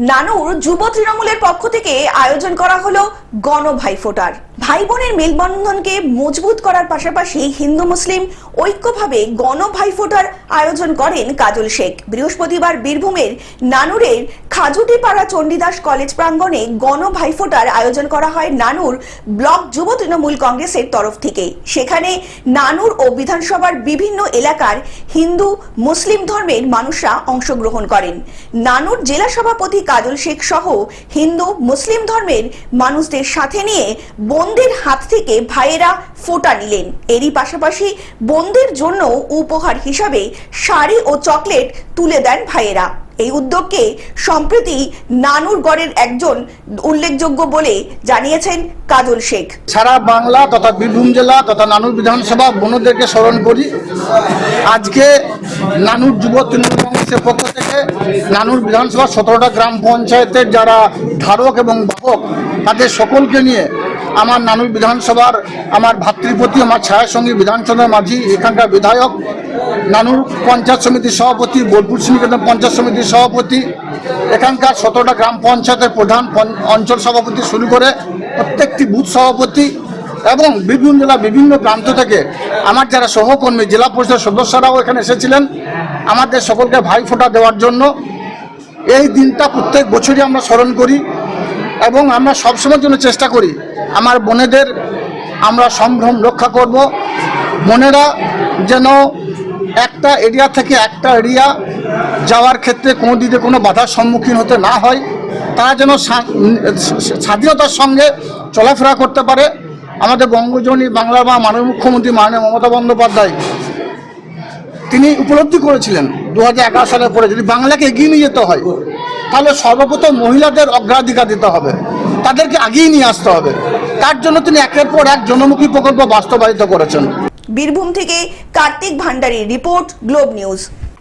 নানুর যুব তৃণমূলের পক্ষ থেকে আয়োজন করা হলো গণ ভাইফোঁটার। ভাই বোনের মেলবন্ধনকে মজবুত করার পাশাপাশি হিন্দু মুসলিম ঐক্যভাবে গণ ভাইফোঁটার আয়োজন করেন কাজল শেখ। বৃহস্পতিবার বীরভূমের নানুরের খাজুটিপাড়া চণ্ডীদাস কলেজ প্রাঙ্গণে গণ ভাইফোঁটার আয়োজন করা হয় নানুর ব্লক যুব তৃণমূল কংগ্রেসের তরফ থেকে। সেখানে নানুর ও বিধানসভার বিভিন্ন এলাকার হিন্দু, মুসলিম ধর্মের মানুষরা অংশগ্রহণ করেন। নানুর জেলা সভাপতি কাজল শেখ সহ হিন্দু, মুসলিম ধর্মের মানুষদের সাথে নিয়ে বোনদের হাত থেকে ভাইয়েরা ফোঁটা নিলেন। এরই পাশাপাশি বোনদের জন্য উপহার হিসাবে শাড়ি ও চকলেট তুলে দেন ভাইয়েরা। এই উদ্যোগকে সম্প্রতি নানুরগড়ের একজন উল্লেখযোগ্য বলে জানিয়েছেন কাজল শেখ। সারা বাংলা তথা বীরভূম জেলা তথা নানুর বিধানসভা বোনদেরকে স্মরণ করি। আজকে নানুর যুব তৃণমূল কংগ্রেসের পক্ষ থেকে নানুর বিধানসভা সতেরোটা গ্রাম পঞ্চায়েতের যারা ধারক এবং বাহক, তাদের সকলকে নিয়ে আমার নানুর বিধানসভার আমার ভাতৃপতি, আমার ছায়াসঙ্গী বিধানসভার মাঝি, এখানকার বিধায়ক নানুর পঞ্চায়েত সমিতির সভাপতি, বোলপুর শ্রীনিকেতন পঞ্চায়েত সমিতির সভাপতি, এখানকার সতেরোটা গ্রাম পঞ্চায়েতের প্রধান অঞ্চল সভাপতি শুরু করে প্রত্যেকটি বুথ সভাপতি এবং বীরভূম জেলা, বিভিন্ন প্রান্ত থেকে আমার যারা সহকর্মী, জেলা পরিষদের সদস্যরাও এখানে এসেছিলেন। আমাদের সকলকে ভাই ফোঁটা দেওয়ার জন্য এই দিনটা প্রত্যেক বছরই আমরা স্মরণ করি এবং আমরা সবসময়ের জন্য চেষ্টা করি। আমার বোনেদের আমরা সম্ভ্রম রক্ষা করব। বোনেরা যেন একটা এরিয়া থেকে একটা এরিয়া যাওয়ার ক্ষেত্রে কোনো দিকে কোনো বাধার সম্মুখীন হতে না হয়। তারা যেন স্বাধীনতার সঙ্গে চলাফেরা করতে পারে। আমাদের বঙ্গজনী বাংলা বা মাননীয় মুখ্যমন্ত্রী মাননীয় মমতা বন্দ্যোপাধ্যায়, তিনি উপলব্ধি করেছিলেন দু হাজার এগারো সালের পরে যদি বাংলাকে এগিয়ে নিয়ে যেতে হয়, তাহলে সর্বপ্রথম মহিলাদের অগ্রাধিকার দিতে হবে, তাদেরকে আগিয়ে নিয়ে আসতে হবে। তার জন্য তিনি একের পর এক জনমুখী প্রকল্প বাস্তবায়িত করেছেন। বীরভূম থেকে কার্তিক ভান্ডারীর রিপোর্ট, গ্লোব নিউজ।